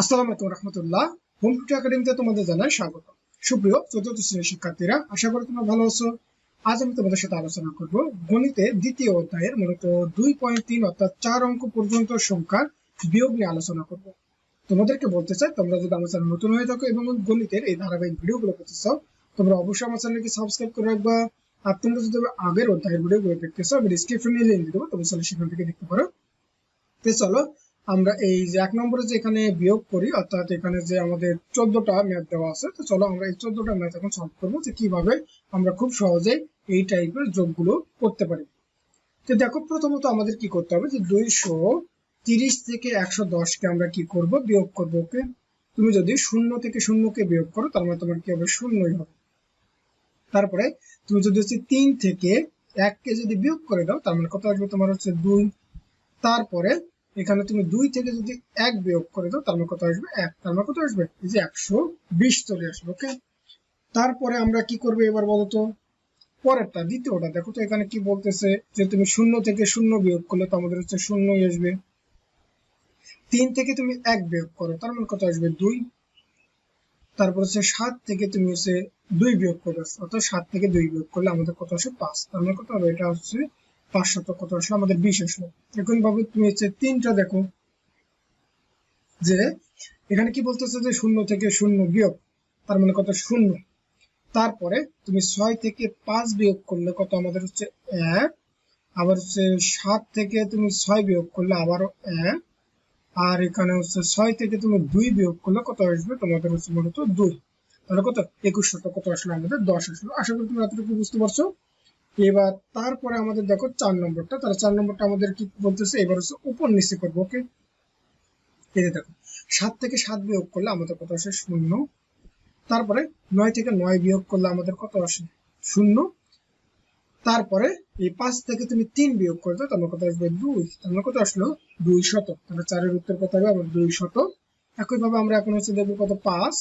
আসসালামু আলাইকুম রহমতুল্লাহ। হোম একাডেমিতে তোমাদের জানাই স্বাগত। সুপ্রিয় চতুর্থ শ্রেণির শিক্ষার্থীরা, আশা করি তোমরা ভালো আছো। আজ আমি তোমাদের সাথে আলোচনা করব গণিতে দ্বিতীয় অধ্যায়ের মূলত দুই পয়েন্ট তিন অর্থাৎ চার অঙ্ক পর্যন্ত সংখ্যার বিয়োগ নিয়ে আলোচনা করব। তোমাদেরকে বলতে চাই, তোমরা যদি আমার চ্যানেল নতুন হয়ে থাকো এবং গণিতের এই ধারাবাহিক ভিডিওগুলো পেতে চাও, তোমরা অবশ্যই আমার চ্যানেলকে সাবস্ক্রাইব করে রাখবা। আর তোমরা যদি আগের অধ্যায়ের ভিডিওগুলো দেখতে চাও, আমি ডিসক্রিপশনে লিঙ্ক দেবো, তোমরা সেখান থেকে দেখতে পারো। তো চলো আমরা এই যে এক নম্বরে যে এখানে বিয়োগ করি, অর্থাৎ এখানে যে আমাদের চোদ্দটা ম্যাথ দেওয়া আছে, তো চলো আমরা এই চোদ্দটা ম্যাথ এখন সলভ করব যে কীভাবে আমরা খুব সহজেই এই টাইপের যোগগুলো করতে পারি। তো দেখো, প্রথমত আমাদের কি করতে হবে যে দুইশো তিরিশ থেকে একশো দশকে আমরা কি করব? বিয়োগ করব, ওকে? তুমি যদি শূন্য থেকে শূন্যকে বিয়োগ করো, তার মানে তোমার কি হবে? শূন্যই হবে। তারপরে তুমি যদি হচ্ছে তিন থেকে এককে যদি বিয়োগ করে দাও, তার মানে কত আসবে? তোমার হচ্ছে দুই। তারপরে এখানে তুমি দুই থেকে যদি এক বিয়োগ করে দাও, তার মানে কত আসবে? এক। তার মানে কত আসবে? এই যে একশো বিশ চলে আসবে ওকে তারপরে আমরা কি করব এবার বলতো? পরেরটা, দ্বিতীয়টা। দেখো তো এখানে কি বলতেছে যে তুমি শূন্য থেকে শূন্য বিয়োগ করলে তো আমাদের হচ্ছে শূন্যই আসবে। তিন থেকে তুমি এক বিয়োগ করো, তার মানে কত আসবে? দুই। তারপর হচ্ছে সাত থেকে তুমি হচ্ছে দুই বিয়োগ করবে অর্থাৎ সাত থেকে দুই বিয়োগ করলে আমাদের কত আসে? পাঁচ। তার মানে কত হবে? এটা হচ্ছে পাঁচশত কত আসলো আমাদের বিশ আসলো। এখন ভাবে তুমি হচ্ছে তিনটা দেখো। যে এখানে কি বলতেছে যে শূন্য থেকে শূন্য বিয়োগ, তার মানে কত শূন্য। তারপরে তুমি ছয় থেকে পাঁচ বিয়োগ করলে কত আমাদের হচ্ছে এক, আবার হচ্ছে সাত থেকে তুমি ছয় বিয়োগ করলে আবারও এক, আর এখানে হচ্ছে ছয় থেকে তুমি দুই বিয়োগ করলে কত আসবে? তোমাদের হচ্ছে মূলত দুই। তাহলে কত? একুশ শত কত আসলো? আমাদের দশ আসলো। আশা করি তুমি এতটুকু বুঝতে পারছ। এবার তারপরে আমাদের দেখো চার নম্বরটা, তাহলে চার নম্বরটা আমাদের কি বলতেছে? এবার হচ্ছে উপর নিচে করব ওকে এই দেখো, সাত থেকে সাত বিয়োগ করলে আমাদের কত আসে? শূন্য। তারপরে নয় থেকে নয় বিয়োগ করলে আমাদের কত আসে? শূন্য। তারপরে এই পাঁচ থেকে তুমি তিন বিয়োগ করে দাও, তাহলে কত আসবে? দুই। তোমার কত আসলো? দুই শত তাহলে চারের উত্তর কত হবে? আমার দুই শত একইভাবে আমরা এখন হচ্ছে দেখব কত? পাঁচ।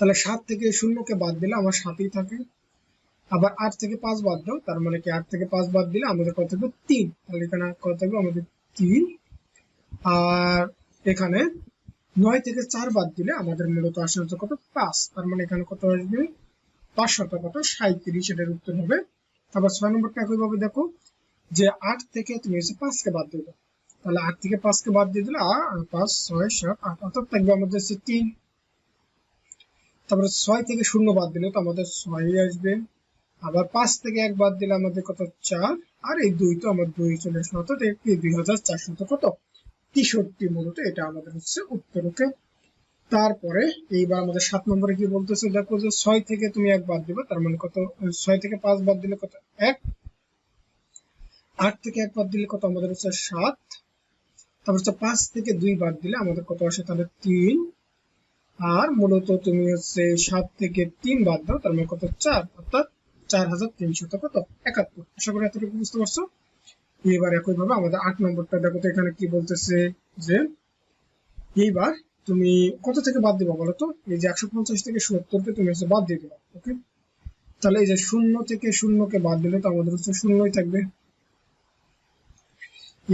তাহলে সাত থেকে শূন্যকে বাদ দিলে আমার সাতই থাকে। আবার আট থেকে পাঁচ বাদ দাও, তার মানে কি আট থেকে পাঁচ বাদ দিলে আমাদের কত থাকবে? তিন। তাহলে এখানে কত থাকবে? আমাদের তিন। আর এখানে নয় থেকে চার বাদ দিলে আমাদের মূলত আসে হচ্ছে কত? পাঁচ। তার মানে এখানে কত আসবে? পাঁচশত কত সাঁত্রিশ এটার উত্তর হবে। তারপর ছয় নম্বরটা একইভাবে দেখো, যে আট থেকে তুমি হচ্ছে পাঁচকে বাদ দিয়ে দাও তাহলে আট থেকে পাঁচকে বাদ দিয়ে দিলে পাঁচ, ছয়, সাত, আট, অর্থাৎ থাকবে আমাদের হচ্ছে তিন। তারপরে ছয় থেকে শূন্য বাদ দিলে তো আমাদের ছয় আসবে। আবার পাঁচ থেকে এক বাদ দিলে আমাদের কত? চার। আর এই দুই তো আমার দুই চলে আসলো অর্থাৎ দুই হাজার চারশত কত? তেষট্টি মূলত, এটা আমাদের হচ্ছে উত্তর ওকে তারপরে এইবার আমাদের সাত নম্বরে কি বলতেছে? দেখো যে ছয় থেকে তুমি এক বাদ দিবে, তার মানে কত? ছয় থেকে পাঁচ বাদ দিলে কত? এক। আট থেকে এক বাদ দিলে কত? আমাদের হচ্ছে সাত। তারপর হচ্ছে পাঁচ থেকে দুই বাদ দিলে আমাদের কত আসে? তাহলে তিন। আর মূলত তুমি হচ্ছে সাত থেকে তিন বাদ দাও, তার মানে কত? চার। অর্থাৎ চার হাজার তিনশত কত? একাত্তর। আশা করি এতটুকু বুঝতে পারছ? এবার একই ভাবে আমাদের আট নম্বরটা দেখো তো এখানে কি বলতেছে যে, এইবার তুমি কত থেকে বাদ দিবা বলো তো? এই যে একশো পঞ্চাশ থেকে সত্তরকে তুমি হচ্ছে বাদ দিয়ে দিবা, ওকে? তাহলে এই যে শূন্য থেকে শূন্যকে বাদ দিলে তো আমাদের হচ্ছে শূন্যই থাকবে।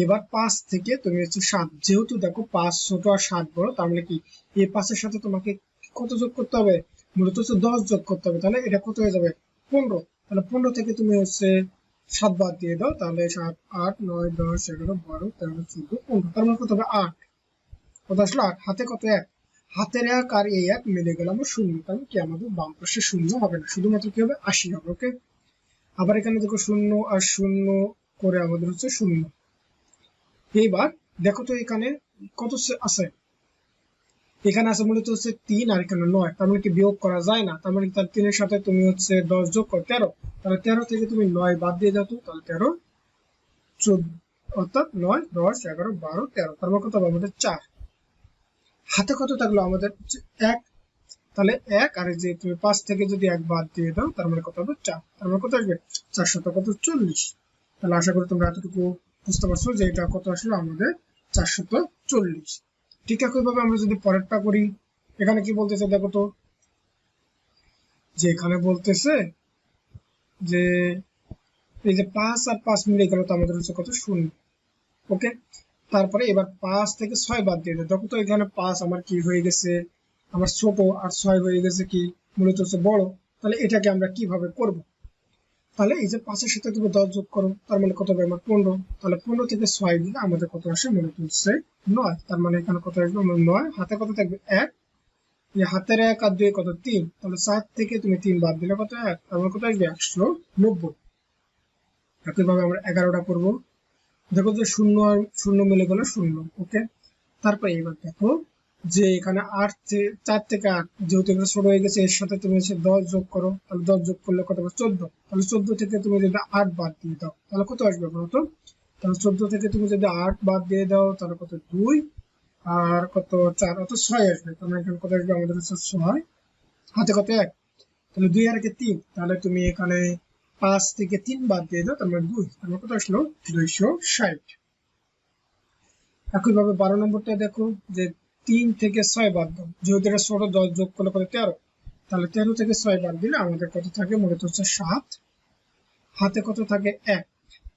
এবার পাঁচ থেকে তুমি হচ্ছে সাত, যেহেতু দেখো পাঁচ ছোট আর সাত বড়, তার মানে কি? এই পাঁচের সাথে তোমাকে কত যোগ করতে হবে? মূলত হচ্ছে দশ যোগ করতে হবে, তাহলে এটা কত হয়ে যাবে? পনেরো। তাহলে পনেরো থেকে তুমি হচ্ছে সাত বাদ দিয়ে দাও, তাহলে সাত, আট, নয়, দশ, এগারো, বারো, তেরো, চোদ্দ, পনেরো। তার মানে কত হবে? আট। কত আসলো? আট। হাতে কত এক? হাতের এক আর এই এক মিলে গেল আমার শূন্য। তাহলে কি? আমাদের বাম পাশে শূন্য হবে না। শুধুমাত্র কি হবে? আশি হবে, ওকে? আবার এখানে দেখো শূন্য আর শূন্য করে আমাদের হচ্ছে শূন্য। এইবার দেখো তো এখানে কত আছে? এখানে আছে মূলত হচ্ছে তিন, আর এখানে নয়। তার মানে কি বিয়োগ করা যায় না। তার মানে তার তিনের সাথে তুমি হচ্ছে দশ যোগ করো, তেরো। তাহলে তেরো থেকে তুমি নয় বাদ দিয়ে দাও তাহলে তেরো, চোদ্দ, অর্থাৎ নয়, দশ, এগারো, বারো, তেরো। তার মানে কত হবে? আমাদের চার। হাতে কত থাকল? আমাদের এক। তাহলে এক, আর যে তুমি পাঁচ থেকে যদি এক বাদ দিয়ে দাও, তার মানে কত হবে? চার। তার মানে কত আসবে? চারশত কত? চল্লিশ। তাহলে আশা করি তোমরা এতটুকু বুঝতে পারছ যে এটা কত আসলো? আমাদের চারশত চল্লিশ। ঠিক একইভাবে আমরা যদি পরেরটা করি, এখানে কি বলতেছে দেখো তো, যে এখানে বলতেছে যে এই যে পাঁচ আর পাঁচ মিলে গেল তো আমাদের হচ্ছে কত? শূন্য। ওকে? তারপরে এবার পাঁচ থেকে ছয় বাদ দিয়ে দেয়। দেখো তো এখানে পাঁচ আমার কি হয়ে গেছে? আমার ছোট আর ছয় হয়ে গেছে কি? মূলত হচ্ছে বড়। তাহলে এটাকে আমরা কীভাবে করব? তাহলে এই যে পাঁচের সাথে তুমি দশ যোগ করো, তার মানে কত হবে? আমার পনেরো। তাহলে পনেরো থেকে ছয় দিলে আমাদের কত আসে? মনে হচ্ছে নয়। তার মানে এখানে কত আসবে? আমার নয়। হাতে কত থাকবে? এক। হাতের এক আর দুই কত? তিন। তাহলে চার থেকে তুমি তিন বাদ দিলে কত? এক। তার মানে কত আসবে? একশো নব্বই। একইভাবে আমরা এগারোটা করব। দেখো যে শূন্য আর শূন্য মিলে গেল শূন্য। ওকে? তারপরে এবার দেখো যে এখানে আট চার থেকে আট, যেহেতু এখানে ছোট হয়ে গেছে, এর সাথে তুমি দশ যোগ করো, তাহলে দশ যোগ করলে কত হবে? চোদ্দ। তাহলে চোদ্দ থেকে তুমি যদি আট বাদ দিয়ে দাও, তাহলে কত আসবে বলতো? তাহলে চোদ্দ থেকে তুমি যদি আট বাদ দিয়ে দাও, তাহলে কত? দুই। আর কত? চার অত ছয় আসবে। তাহলে এখানে কত আসবে? আমাদের হচ্ছে ছয়। হাতে কত এক? তাহলে দুই আর একে তিন। তাহলে তুমি এখানে পাঁচ থেকে তিন বাদ দিয়ে দাও, তার মানে দুই। মানে কত আসলো? দুইশো ষাট। একইভাবে বারো নম্বরটা দেখো, যে তিন থেকে ছয় বাদ দাও। যেহেতু এটা ছোট দশ যোগ করলে কত? তেরো। তাহলে তেরো থেকে ছয় বাদ দিলে আমাদের কত থাকে? মূলত হচ্ছে সাত। হাতে কত থাকে? এক।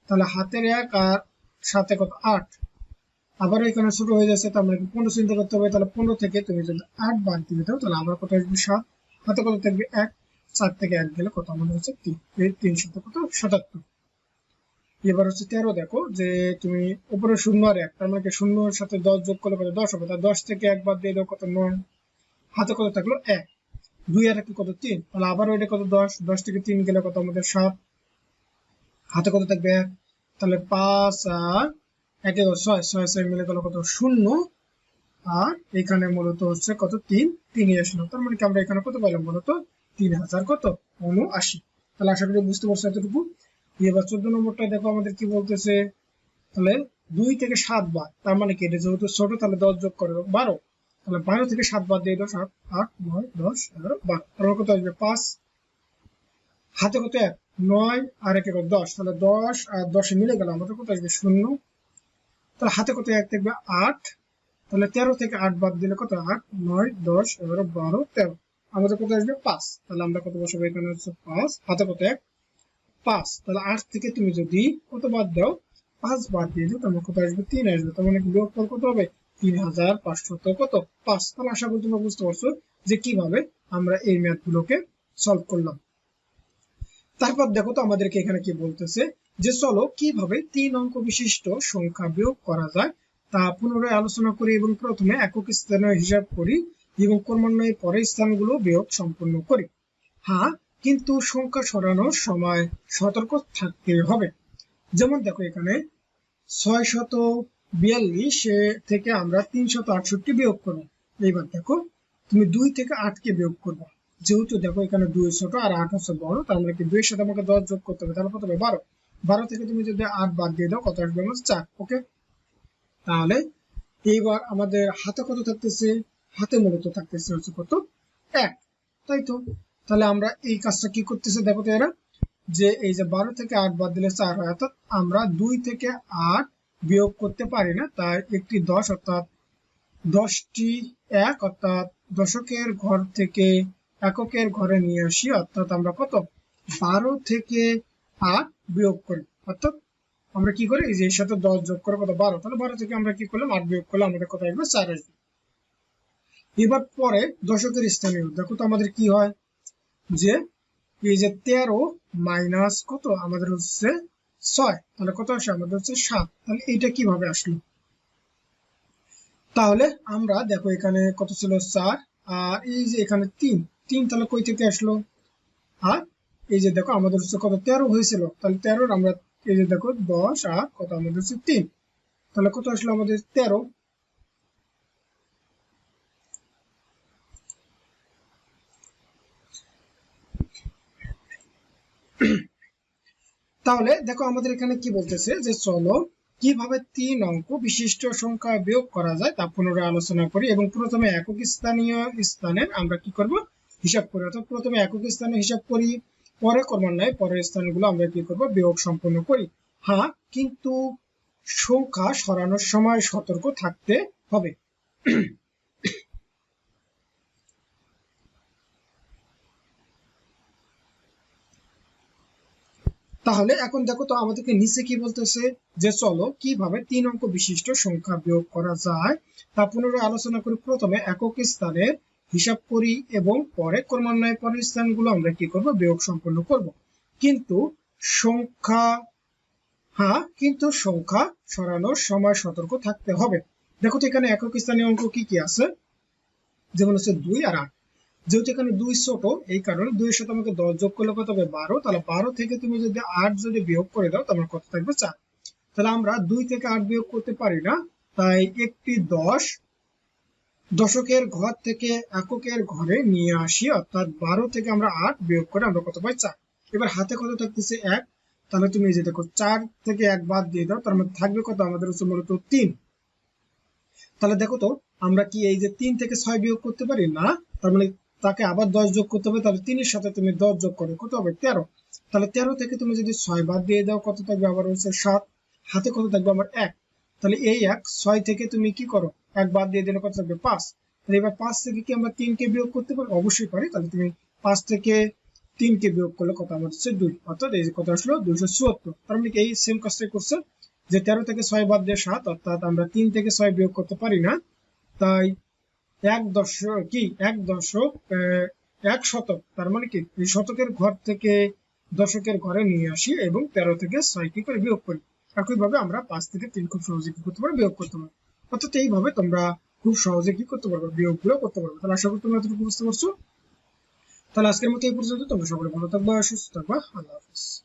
তাহলে হাতের এক আর সাথে কত? আট। আবার এখানে ছোট হয়ে যাচ্ছে, তার মানে পনেরো চিন্তা করতে হবে, তাহলে পনেরো থেকে তুমি যদি আট বাদ দিয়ে দাও তাহলে আবার কত আসবে? সাত। হাতে কত থাকবে? এক। চার থেকে এক গেলে কত? আমাদের হচ্ছে তিন। তিন শত কত? সাতাত্তর। এবার হচ্ছে তেরো দেখো, যে তুমি উপরে শূন্য আর এক, তার মানে শূন্যর সাথে দশ যোগ করলে কত? দশ হবে। তার দশ থেকে একবার দিয়ে দাও কত? নয়। হাতে কত থাকল? এক। দুই আর কত? তিন। তাহলে আবার ওইটা কত? দশ। দশ থেকে তিন গেলে কত? আমাদের সাত। হাতে কত থাকবে? এক। তাহলে পাঁচ আর একে ছয়। ছয় ছয় মিলে গেল কত? শূন্য। আর এখানে মূলত হচ্ছে কত? তিন। তিনই আসলো। তার মানে কি আমরা এখানে কত পেলাম মূলত তিন হাজার কত? উনআশি। তাহলে আশা করি বুঝতে পারছ এতটুকু। এবার চোদ্দ নম্বরটা দেখো আমাদের কি বলতেছে, তাহলে দুই থেকে সাত বার, তার মানে কি? এটা যেহেতু ছোট, তাহলে দশ যোগ করে বারো। তাহলে বারো থেকে সাত বার দিয়ে দশ সাত আট, নয়, দশ, এগারো, বারো। কত আসবে? পাঁচ। হাতে কত এক? নয় আর এক দশ। তাহলে দশ আর দশে মিলে গেল, আমাদের কত আসবে? শূন্য। তাহলে হাতে কত এক থাকবে? আট। তাহলে তেরো থেকে আট বাদ দিলে কত? আট, নয়, দশ, এগারো, বারো, তেরো। আমাদের কত আসবে? পাঁচ। তাহলে আমরা কত বসাবো? এখানে হচ্ছে পাঁচ। হাতে কত এক? পাঁচ, তাহলে আট থেকে তুমি যদি কত বাদ দাও? পাঁচ বাদ দিয়ে দাও তাহলে কত আসবে? তিন আসবে। তার মানে বিয়োগফল কত হবে? তিন হাজার পাঁচশত কত? পাঁচ। তাহলে আশা করি তোমরা বুঝতে পারছ যে কীভাবে আমরা এই ম্যাথ গুলোকে সলভ করলাম। তারপর দেখো তো আমাদেরকে এখানে কি বলতেছে যে চলো কীভাবে তিন অঙ্ক বিশিষ্ট সংখ্যা বিয়োগ করা যায় তা পুনরায় আলোচনা করি এবং প্রথমে একক স্থানের হিসাব করি এবং ক্রমান্বয়ে পরে স্থানগুলো বিয়োগ সম্পন্ন করি। হ্যাঁ কিন্তু সংখ্যা সরানোর সময় সতর্ক থাকতে হবে। যেমন দেখো এখানে ছয় শত বিয়াল্লিশ থেকে আমরা তিনশত আটষট্টি বিয়োগ করব। এইবার দেখো, তুমি দুই থেকে আটকে বিয়োগ করব। যেহেতু দেখো এখানে দুই ছোট আর আট হচ্ছে বড়, তার মানে কি দুইয়ের সাথে আমাকে দশ যোগ করতে হবে, তাহলে কত হবে? বারো। বারো থেকে তুমি যদি আট বাদ দিয়ে দাও, কত আসবে? আমার চার, ওকে? তাহলে এইবার আমাদের হাতে কত থাকতেছে? হাতে মূলত থাকতেছে হচ্ছে কত? এক। তাই তো? তাহলে আমরা এই কাজটা কি করতেছে? দেখো তো এরা, যে এই যে বারো থেকে আট বাদ দিলে চার হয়, অর্থাৎ আমরা দুই থেকে আট বিয়োগ করতে পারি না, তাই একটি দশ, অর্থাৎ দশটি এক, অর্থাৎ দশকের ঘর থেকে এককের ঘরে নিয়ে আসি, অর্থাৎ আমরা কত? বারো থেকে আট বিয়োগ করি, অর্থাৎ আমরা কি করি? এই যে এর সাথে দশ যোগ করে কত? বারো। তাহলে বারো থেকে আমরা কি করলাম? আট বিয়োগ করলে আমাদের কত আসবে? চার আসবে। এবার পরে দশকের স্থানীয়, দেখো তো আমাদের কি হয়? যে এই যে তেরো মাইনাস কত? আমাদের হচ্ছে ছয়। তাহলে কত আসে? আমাদের হচ্ছে সাত। তাহলে এইটা কীভাবে আসলো? তাহলে আমরা দেখো এখানে কত ছিল? চার। আর এই যে এখানে তিন। তিন তাহলে কই থেকে আসলো? আর এই যে দেখো, আমাদের হচ্ছে কত? তেরো হয়েছিল। তাহলে তেরোর আমরা এই যে দেখো, দশ আর কত? আমাদের হচ্ছে তিন। তাহলে কত আসলো? আমাদের তেরো। তাহলে দেখো আমাদের এখানে কি বলতেছে যে চলো কীভাবে তিন অঙ্ক বিশিষ্ট সংখ্যা বিয়োগ করা যায় তা পুনরায় আলোচনা করি এবং প্রথমে একক স্থানীয় স্থানের আমরা কি করব? হিসাব করি। অর্থাৎ প্রথমে একক স্থানে হিসাব করি, পরে ক্রমান্বয়ে পরের স্থানগুলো আমরা কি করব? বিয়োগ সম্পন্ন করি। হ্যাঁ কিন্তু সংখ্যা সরানোর সময় সতর্ক থাকতে হবে। তাহলে এখন দেখো তো আমাদেরকে নিচে কি বলতেছে যে চলো কীভাবে তিন অঙ্ক বিশিষ্ট সংখ্যা বিয়োগ করা যায় তা পুনরায় আলোচনা করি প্রথমে একক স্থানের হিসাব করি এবং পরে ক্রমান্বয়ে পরের স্থানগুলো আমরা কি করব? বিয়োগ সম্পন্ন করব। কিন্তু সংখ্যা হ্যাঁ কিন্তু সংখ্যা সরানোর সময় সতর্ক থাকতে হবে। দেখো তো এখানে একক স্থানীয় অঙ্ক কি কি আছে? যেমন হচ্ছে দুই আর আট। যেহেতু এখানে দুই ছোট, এই কারণে দুইয়ের সাথে আমাকে দশ যোগ করলে কত হবে? বারো। তাহলে বারো থেকে তুমি যদি আট যদি বিয়োগ করে দাও তোমার কত থাকবে? চার। তাহলে আমরা দুই থেকে আট বিয়োগ করতে পারি না, তাই একটি দশ দশকের ঘর থেকে এককের ঘরে নিয়ে আসি, অর্থাৎ বারো থেকে আমরা আট বিয়োগ করে আমরা কত পাই? চার। এবার হাতে কত থাকতেছে? এক। তাহলে তুমি এই যে দেখো, চার থেকে এক বাদ দিয়ে দাও, তার মধ্যে থাকবে কত? আমাদের হচ্ছে মূলত তিন। তাহলে দেখো তো, আমরা কি এই যে তিন থেকে ছয় বিয়োগ করতে পারি? না। তার মানে তাকে আবার দশ যোগ করতে হবে, তাহলে তিনের সাথে তুমি দশ যোগ করো। কত হবে? তেরো। তাহলে তেরো থেকে তুমি যদি ছয় বাদ দিয়ে দাও, কত থাকবে? আবার হচ্ছে সাত। হাতে কত থাকবে? আমার এক। তাহলে এই এক, ছয় থেকে তুমি কি করো? এক বাদ দিয়ে দিলে কত থাকবে? পাঁচ। তাহলে এবার পাঁচ থেকে কি আমরা তিনকে বিয়োগ করতে পারি? অবশ্যই পারি। তাহলে তুমি পাঁচ থেকে তিনকে বিয়োগ করলে কত? আমার হচ্ছে দুই। অর্থাৎ এই কত আসলো? দুইশো চুয়াত্তর। তার মানে এই সেম কাজটাই করছে। যে তেরো থেকে ছয় বাদ দিয়ে সাত, অর্থাৎ আমরা তিন থেকে ছয় বিয়োগ করতে পারি না, তাই এক দশক, কি? এক দশক এক শতক। তার মানে কি? শতকের ঘর থেকে দশকের ঘরে নিয়ে আসি এবং তেরো থেকে ছয় কি করে বিয়োগ করি? একইভাবে আমরা পাঁচ থেকে তিন খুব সহজে কি করতে পারব? বিয়োগ করতে পারব। অর্থাৎ এইভাবে তোমরা খুব সহজে কি করতে পারবে? বিয়োগগুলো করতে পারবে। তাহলে আশা করি তোমরা এতটুকু বুঝতে পারছ। তাহলে আজকের মতো এই পর্যন্ত। তোমরা সকলে ভালো থাকবা, সুস্থ থাকবা। আল্লাহ হাফিজ।